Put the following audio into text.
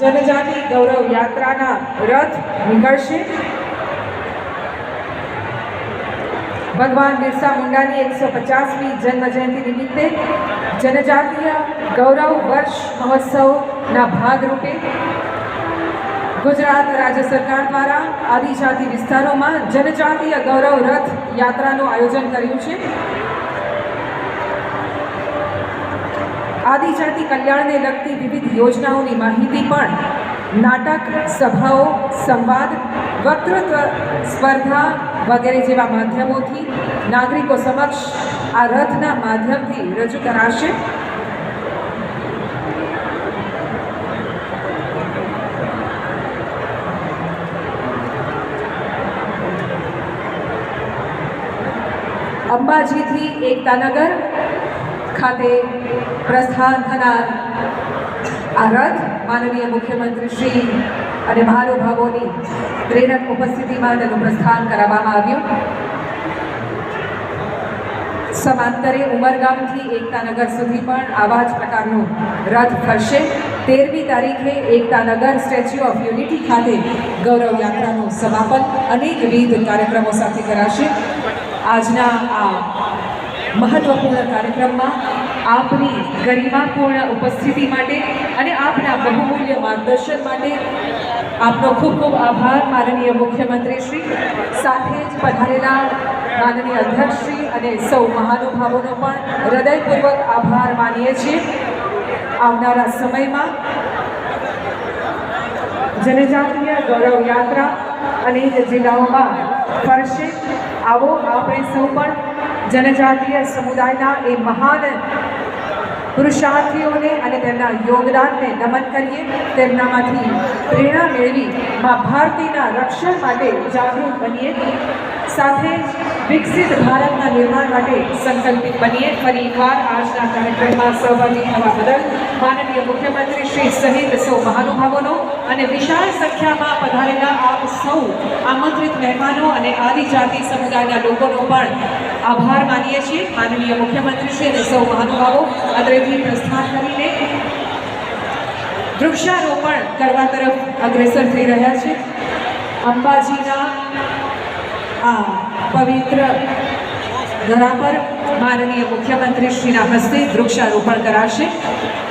જનજાતિ ગૌરવ યાત્રાના રથ નીકળશે. ભગવાન બિરસા મુંડાની એકસો પચાસમી જન્મ જયંતિ નિમિત્તે જનજાતીય ગૌરવ વર્ષ મહોત્સવના ભાગરૂપે ગુજરાત રાજ્ય સરકાર દ્વારા આદિજાતિ વિસ્તારોમાં જનજાતીય ગૌરવ રથ યાત્રાનું આયોજન કર્યું છે. આદિજાતિ કલ્યાણને લગતી વિવિધ યોજનાઓની માહિતી પણ નાટક, સભાઓ, સંવાદ, વક્તૃત્વ, સ્પર્ધા વગેરે જેવા માધ્યમોથી નાગરિકો સમક્ષ આ રથના માધ્યમથી રજૂ કરાશે. અંબાજીથી એકતાનગર ખાતે પ્રસ્થાન થનાર આ રથ માનનીય મુખ્યમંત્રી શ્રી અને મહાનુભાવોની પ્રેરક ઉપસ્થિતિમાં તેનું પ્રસ્થાન કરાવવામાં આવ્યું. સમાંતરે ઉમરગામથી એકતાનગર સુધી પણ આવા જ પ્રકારનો રથ ફરશે. તેરમી તારીખે એકતાનગર સ્ટેચ્યુ ઓફ યુનિટી ખાતે ગૌરવ યાત્રાનું સમાપન. અનેકવિધ કાર્યક્રમો સાથે કરાશે. આજના આ મહત્વપૂર્ણ કાર્યક્રમમાં આપની ગરિમાપૂર્ણ ઉપસ્થિતિ માટે અને આપના બહુમૂલ્ય માર્ગદર્શન માટે આપનો ખૂબ ખૂબ આભાર, માનનીય મુખ્યમંત્રીશ્રી સાથે જ પધારેલા માનનીય અધ્યક્ષશ્રી અને સૌ મહાનુભાવોનો પણ હૃદયપૂર્વક આભાર માનીએ છીએ. આવનારા સમયમાં જનજાતીય ગૌરવ યાત્રા અનેક જિલ્લાઓમાં ફરશે. આવો આપણે સૌ પણ જનજાતીય સમુદાયના એ મહાન પુરુષાર્થીઓને અને તેમના યોગદાનને નમન કરીએ, તેમનામાંથી પ્રેરણા મેળવી મા ભારતીના રક્ષણ માટે જાગૃત બનીએ, સાથે વિકસિત ભારતના નિર્માણ માટે સંકલ્પિત બનીએ. ફરી એકવાર આજના કાર્યક્રમમાં સહભાગી થવા બદલ માનનીય મુખ્યમંત્રી શ્રી સહિત સૌ મહાનુભાવોનો અને વિશાળ સંખ્યામાં પધારેલા આપ સૌ આમંત્રિત મહેમાનો અને આદિજાતિ સમુદાયના લોકોનો પણ આભાર માનીએ છીએ. માનનીય મુખ્યમંત્રી અને સૌ મહાનુભાવો અત્રેથી પ્રસ્થાન કરીને વૃક્ષારોપણ કરવા તરફ અગ્રેસર થઈ રહ્યા છે. અંબાજીના આ પવિત્ર ધરા પર માનનીય મુખ્યમંત્રી શ્રીના હસ્તે વૃક્ષારોપણ કરાશે.